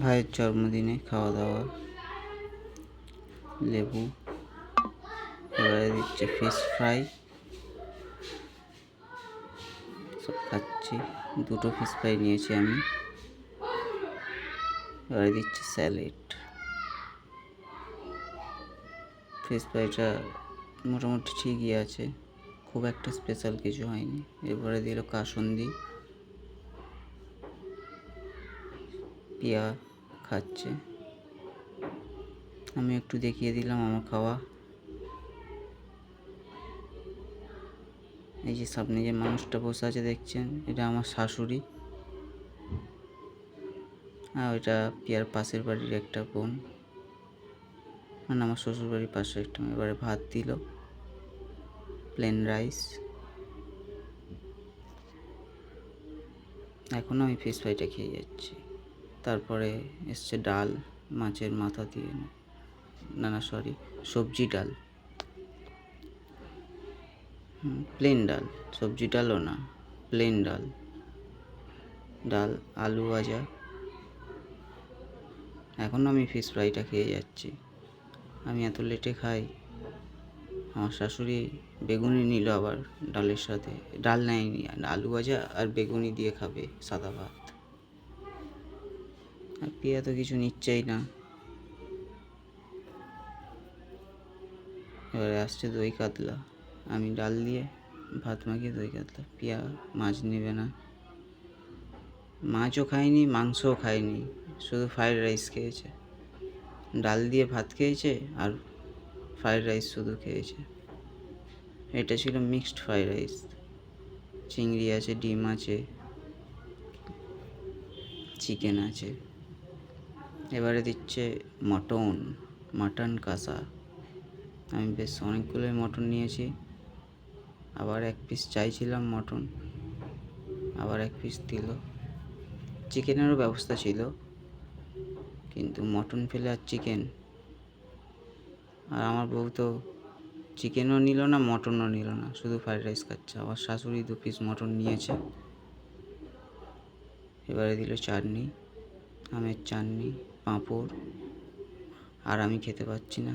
ভাইয়ের জন্মদিনে খাওয়া দাওয়া লেবু, এবারে দিচ্ছে ফিশ ফ্রাই সব খাচ্ছি। দুটো ফিশ ফ্রাই নিয়েছি আমি। এবারে দিচ্ছে স্যালেড ফিশ ফ্রাইটা মোটামুটি ঠিকই আছে। খুব একটা স্পেশাল কিছু হয়নি। এরপরে দিল কাসন্দি। পিয়া খাচ্ছে। আমি একটু দেখিয়ে দিলাম আমার খাওয়া। এই যে সামনে যে মানুষটা বসে আছে দেখছেন, এটা আমার শাশুড়ি। আর ওইটা পিয়ার পাশের বাড়ির একটা বোন। মানে আমার শ্বশুর বাড়ির পাশে একটা এবারে ভাত দিল। Plain rice. এখনও আমি ফিশ ফ্রাইটা খেয়ে যাচ্ছি। তারপরে এসছে ডাল, মাছের মাথা দিয়ে, না না সরি সবজি ডাল। প্লেন ডাল, সবজি ডালও না প্লেন ডাল। ডাল, আলু ভাজা। এখনও আমি ফিশ ফ্রাইটা খেয়ে যাচ্ছি। আমি এত লেটে খাই। আমার শাশুড়ি বেগুনি নিল আবার ডালের সাথে। ডাল নেয়নি, আলু ভাজা আর বেগুনি দিয়ে খাবে সাদা ভাত। আর পিয়া তো কিছু নিচ্ছেই না। এবারে আসছে দই কাতলা। আমি ডাল দিয়ে ভাত মাখিয়ে দই কাতলা। পিয়া মাছ নেবে না। মাছও খায়নি মাংসও খায়নি শুধু ফ্রাইড রাইস খেয়েছে। ডাল দিয়ে ভাত খেয়েছে আর ফ্রাইড রাইস শুধু খেয়েছে। এটা ছিল মিক্সড ফ্রাইড রাইস চিংড়ি আছে, ডিম আছে চিকেন আছে। এবারে দিচ্ছে মটন, মাটন কষা আমি বেশ অনেকগুলোই মটন নিয়েছি। আবার এক পিস চাইছিলাম মটন, আবার এক পিস দিল। চিকেনেরও ব্যবস্থা ছিল, কিন্তু মটন ফেলে আর চিকেন। আর আমার বউ তো চিকেনও নিল না, মটনও নিল না, শুধু ফ্রাইড রাইস খাচ্ছে। আমার শাশুড়ি দু পিস মটন নিয়েছে। এবারে দিল চাটনি। আমের চাটনি পাঁপড় আর আমি খেতে পারছি না।